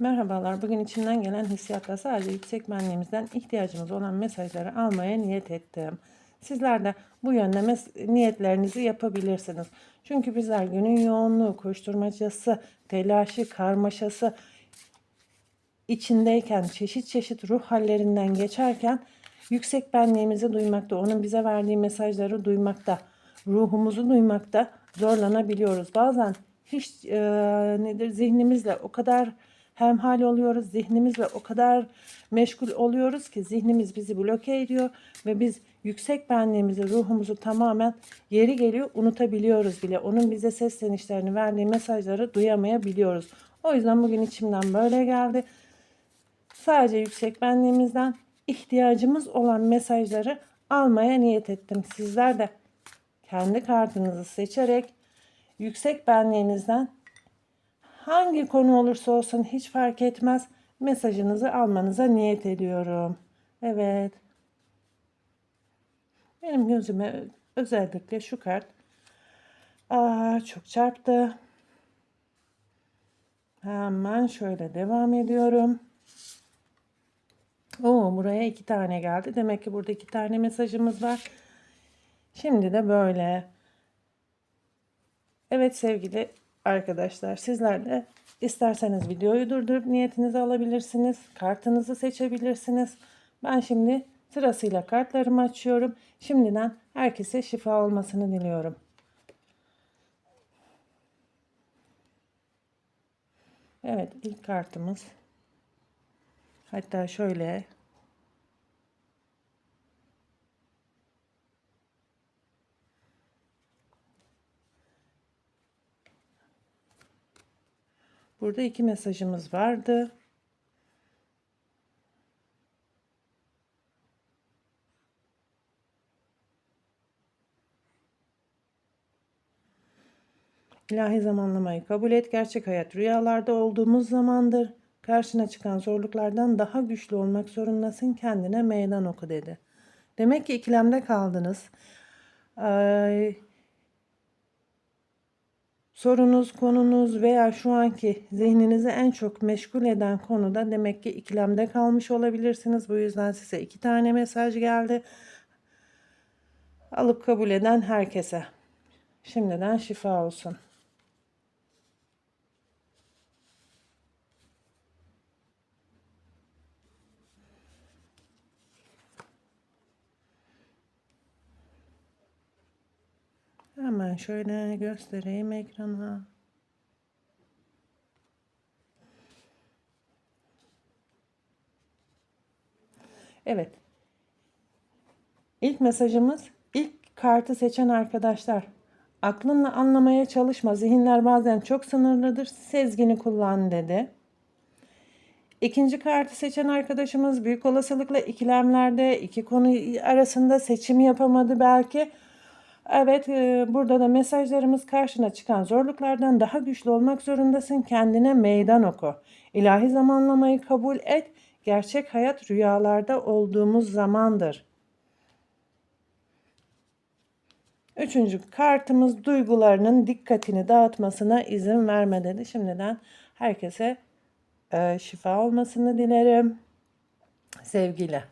Merhabalar. Bugün içimden gelen hissiyatla sadece yüksek benliğimizden ihtiyacımız olan mesajları almaya niyet ettim. Sizler de bu yönde niyetlerinizi yapabilirsiniz. Çünkü bizler günün yoğunluğu, koşturmacası, telaşı, karmaşası içindeyken, çeşit çeşit ruh hallerinden geçerken yüksek benliğimizi duymakta, onun bize verdiği mesajları duymakta, ruhumuzu duymakta zorlanabiliyoruz. Bazen hiç e, nedir zihnimizle o kadar hemhal oluyoruz, zihnimizle o kadar meşgul oluyoruz ki zihnimiz bizi bloke ediyor ve biz yüksek benliğimizi, ruhumuzu tamamen yeri geliyor unutabiliyoruz bile. Onun bize seslenişlerini verdiği mesajları duyamayabiliyoruz. O yüzden bugün içimden böyle geldi. Sadece yüksek benliğimizden ihtiyacımız olan mesajları almaya niyet ettim. Sizler de kendi kartınızı seçerek yüksek benliğinizden hangi konu olursa olsun hiç fark etmez mesajınızı almanıza niyet ediyorum. Evet. Benim gözüme özellikle şu kart Aa, çok çarptı. Hemen şöyle devam ediyorum. Oo, buraya iki tane geldi. Demek ki burada iki tane mesajımız var. Şimdi de böyle. Evet sevgili arkadaşlar sizler de isterseniz videoyu durdurup niyetinizi alabilirsiniz. Kartınızı seçebilirsiniz. Ben şimdi sırasıyla kartlarımı açıyorum. Şimdiden herkese şifa olmasını diliyorum. Evet ilk kartımız. Hatta şöyle Burada iki mesajımız vardı. İlahi zamanlamayı kabul et. Gerçek hayat rüyalarda olduğumuz zamandır. Karşına çıkan zorluklardan daha güçlü olmak zorundasın. Kendine meydan oku dedi. Demek ki ikilemde kaldınız. Ay, sorunuz, konunuz veya şu anki zihninizi en çok meşgul eden konuda demek ki ikilemde kalmış olabilirsiniz. Bu yüzden size iki tane mesaj geldi. Alıp kabul eden herkese. Şimdiden şifa olsun. Hemen şöyle göstereyim ekrana. Evet. İlk mesajımız ilk kartı seçen arkadaşlar. Aklınla anlamaya çalışma. Zihinler bazen çok sınırlıdır. Sezgini kullan dedi. İkinci kartı seçen arkadaşımız büyük olasılıkla ikilemlerde iki konu arasında seçim yapamadı belki. Evet e, burada da mesajlarımız karşına çıkan zorluklardan daha güçlü olmak zorundasın. Kendine meydan oku. İlahi zamanlamayı kabul et. Gerçek hayat rüyalarda olduğumuz zamandır. Üçüncü kartımız duygularının dikkatini dağıtmasına izin verme dedi. Şimdiden herkese e, şifa olmasını dilerim. Sevgiyle.